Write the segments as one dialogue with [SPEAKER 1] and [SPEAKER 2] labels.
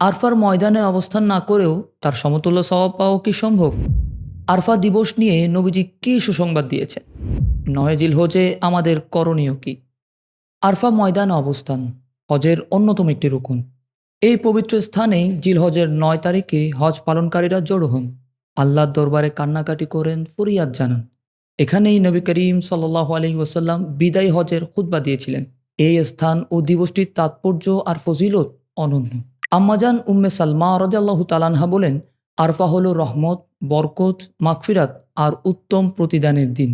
[SPEAKER 1] আরফার ময়দানে অবস্থান না করেও তার সমতুল্য স্বভাব পাওয়া কি সম্ভব? আরফা দিবস নিয়ে নবীজি কী সুসংবাদ দিয়েছেন? নয় জিল হজে আমাদের করণীয় কি? আরফা ময়দান অবস্থান, হজের অন্যতম একটি রুকুন। এই পবিত্র স্থানেই জিল হজের নয় তারিখে হজ পালনকারীরা জড়ো হন। আল্লাহর দরবারে কান্নাকাটি করেন, ফরিয়াদ জানান। এখানেই নবী করিম সাল্লাহ আলহি ওসাল্লাম বিদায় হজের খুতবা দিয়েছিলেন। এই স্থান ও দিবসটির তাৎপর্য আর ফজিলত অনন্য। আম্মাজান উম্মে সালমা রদাল্লাহ তালানহা বলেন, আরফা হল রহমত, বরকত, মাগফিরাত আর উত্তম প্রতিদানের দিন।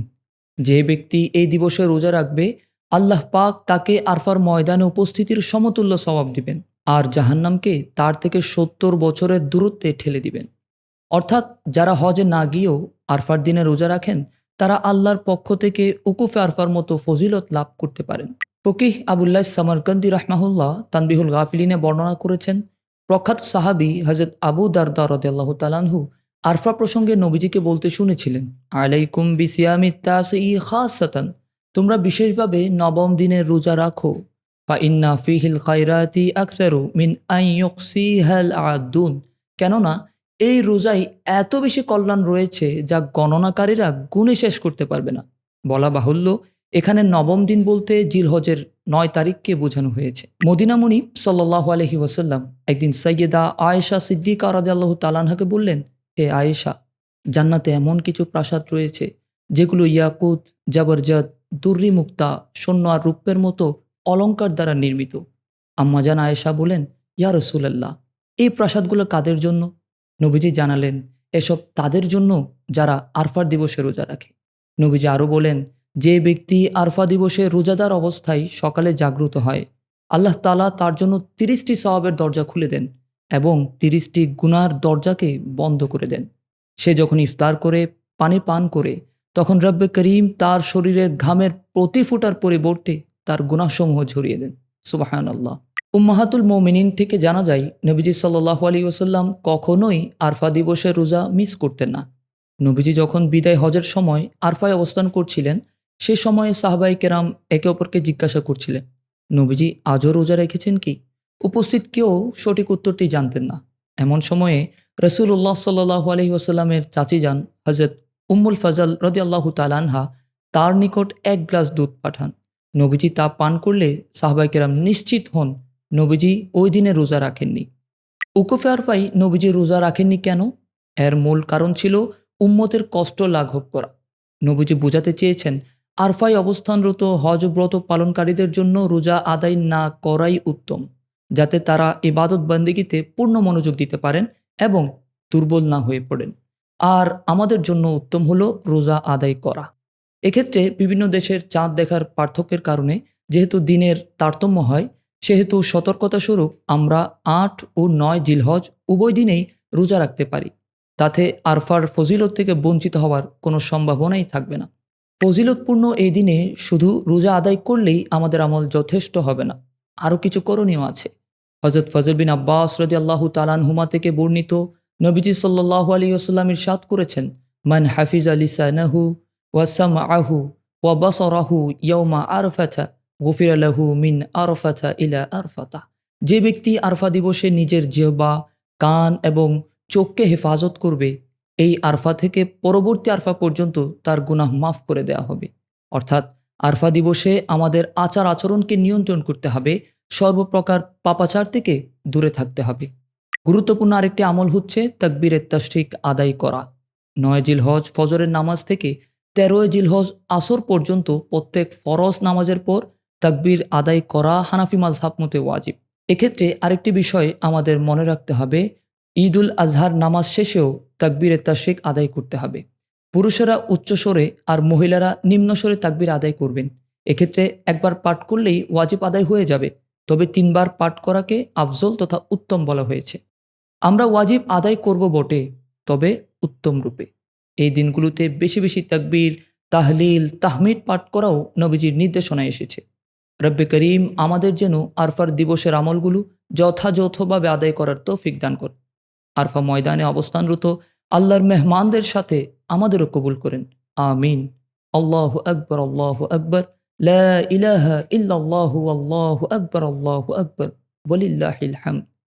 [SPEAKER 1] যে ব্যক্তি এই দিবসে রোজা রাখবে, আল্লাহ পাক তাকে আরফার ময়দানে উপস্থিতির সমতুল্য স্বভাব দিবেন আর জাহান্নামকে তার থেকে সত্তর বছরের দূরত্বে ঠেলে দিবেন। অর্থাৎ যারা হজে না গিয়েও আরফার দিনে রোজা রাখেন, তারা আল্লাহর পক্ষ থেকে উকুফে আরফার মতো ফজিলত লাভ করতে পারেন। ফকিহ আবুল্লাহ সামারকান্দি রাহমাহুল্লাহ তানবিহুল গাফিলিনে বর্ণনা করেছেন, প্রখ্যাত সাহাবি হজরত আবু দারদা রদাল্লাহ তালানহু আরফা প্রসঙ্গে নবীজিকে বলতে শুনেছিলেন, আলাইকুম বিসিয়ামি তাসি খাসাতান, তোমরা বিশেষভাবে নবম দিনের রোজা রাখো, ফা ইন্না ফিহিল খাইরাতি আকসারু মিন আইয়ুকসিহাল আদুন কেননা এই রোজায় এত বেশি কল্যাণ রয়েছে যা গণনাকারীরা গুণে শেষ করতে পারবে না। বলা বাহুল্য এখানে নবম দিন বলতে জিলহজের নয় তারিখকে বোঝানো হয়েছে। মদিনামণি সাল্লাহ আলহি ওসাল্লাম একদিন সৈয়দা আয়েশা সিদ্দিক আরাদ আল্লাহ তালানহাকে বললেন, হে আয়েশা, জান্নাতে এমন কিছু প্রাসাদ রয়েছে যেগুলো ইয়াকুত, জাবরজত, দুর্রি মুক্তা সৈন্য আর রূপের মতো অলঙ্কার দ্বারা নির্মিত। আম্মাজান আয়েশা বলেন ইয়া রসুলাল্লাহ, এই প্রাসাদগুলো কাদের জন্য? নবীজি জানালেন, এসব তাদের জন্য যারা আরফার দিবসে রোজা রাখে। নবীজি আরও বলেন যে ব্যক্তি আরফা দিবসে রোজাদার অবস্থায় সকালে জাগ্রত হয়, আল্লাহ তালা তার জন্য তিরিশটি সওয়াবের দরজা খুলে দেন এবং তিরিশটি গুনার দরজাকে বন্ধ করে দেন। সে যখন ইফতার করে, পানি পান করে, তখন রব্বে করিম তার শরীরের ঘামের প্রতি ফুটার পরিবর্তে তার গুণাসমূহ ঝরিয়ে দেন। সুবাহান আল্লাহ উম্মাহাতুল মৌমিনিন থেকে জানা যায়, নবীজি সাল্লাহ আলী ওসাল্লাম কখনোই আরফা দিবসের রোজা মিস করতেন না। নবীজি যখন বিদায় হজের সময় আরফায় অবস্থান করছিলেন সে সময়ে সাহবাই কেরাম একে অপরকে জিজ্ঞাসা করছিলেন, নবীজি, আজও রোজা রেখেছেন কি? উপস্থিত কেউ সঠিক উত্তরটি জানতেন না। এমন সময়ে রসুল্লাহ সাল্লাহ আলহি ওসাল্লামের চাচি যান হজরত উম্মুল ফজল রদি আল্লাহ তালানহা তার নিকট এক গ্লাস দুধ পাঠান। নবীজি তা পান করলে সাহবাই কেরাম নিশ্চিত হন, নবীজি, ওই দিনে রোজা রাখেননি। উকুফে আরফাই, নবীজি, রোজা রাখেননি কেন? এর মূল কারণ ছিল উম্মতের কষ্ট লাঘব করা। নবীজি বোঝাতে চেয়েছেন আরফাই অবস্থানরত হজ ব্রত পালনকারীদের জন্য রোজা আদায় না করাই উত্তম, যাতে তারা ইবাদত বন্দিগিতে পূর্ণ মনোযোগ দিতে পারেন এবং দুর্বল না হয়ে পড়েন। আর আমাদের জন্য উত্তম হলো রোজা আদায় করা। এক্ষেত্রে বিভিন্ন দেশের চাঁদ দেখার পার্থক্যের কারণে যেহেতু দিনের তারতম্য হয়, সেহেতু সতর্কতা স্বরূপ আমরা আট ও নয় জিলহজ উভয় দিনেই রোজা রাখতে পারি। তাতে আরফার ফজিলত থেকে বঞ্চিত হওয়ার কোনো সম্ভাবনাই থাকবে না। ফজিলতপূর্ণ এই দিনে শুধু রোজা আদায় করলেই আমাদের আমল যথেষ্ট হবে না। আরও কিছু করণীয় আছে। হজরত ফজল বিন আব্বাস রদি আল্লাহ তালানহুমা থেকে বর্ণিত নবীজি সাল্লাহ আলী ওসাল্লামের সাদ করেছেন, মান হাফিজ আলী সানাহু ওয়াসাম আহু ওয়া বসরাহু ইয়ৌমা আরফাথা গফির আলাহু মিন আরফাথা ইলা আরফাতা। যে ব্যক্তি আরফা দিবসে নিজের জিহবা, কান এবং চোখকে হেফাজত করবে এই আরফা থেকে পরবর্তী আরফা পর্যন্ত তার গুনাহ মাফ করে দেয়া হবে। অর্থাৎ আরফা দিবসে আমাদের আচার আচরণকে নিয়ন্ত্রণ করতে হবে, সর্বপ্রকার পাপাচার থেকে দূরে থাকতে হবে। গুরুত্বপূর্ণ আরেকটি আমল হচ্ছে তাকবীরের তাস্টিক আদায় করা। নয় জিল হজ ফজরের নামাজ থেকে তেরোয় জিলহজ আসর পর্যন্ত প্রত্যেক ফরজ নামাজের পর তাকবীর আদায় করা হানাফি মাজহাব মতে ওয়াজিব। এক্ষেত্রে আরেকটি বিষয় আমাদের মনে রাখতে হবে ঈদ উল আজহার নামাজ শেষেও তাকবীরের তাস্টিক আদায় করতে হবে। পুরুষেরা উচ্চস্বরে আর মহিলারা নিম্নস্বরে তাকবীর আদায় করবেন। এক্ষেত্রে একবার পাঠ করলেই ওয়াজিব আদায় হয়ে যাবে, তবে তিনবার পাঠ করাকে আফজল তথা উত্তম বলা হয়েছে। আমরা ওয়াজিব আদায় করব বটে, তবে উত্তম রূপে। এই দিনগুলোতে বেশি বেশি তাকবীর, তাহলিল, তাহমিদ পাঠ করাও নবীজির নির্দেশনায় এসেছে। রব্বে করিম আমাদের যেন আরফার দিবসের আমলগুলো যথাযথভাবে আদায় করার তৌফিক দান কর আরফা ময়দানে অবস্থানরত আল্লাহর মেহমানদের সাথে আমাদেরও কবুল করেন। আমিন। আল্লাহ আকবর আল্লাহ আকবর। লা ইলাহা ইল্লাল্লাহু, আল্লাহু আকবর আল্লাহু আকবর। ওয়ালিল্লাহিল হামদ।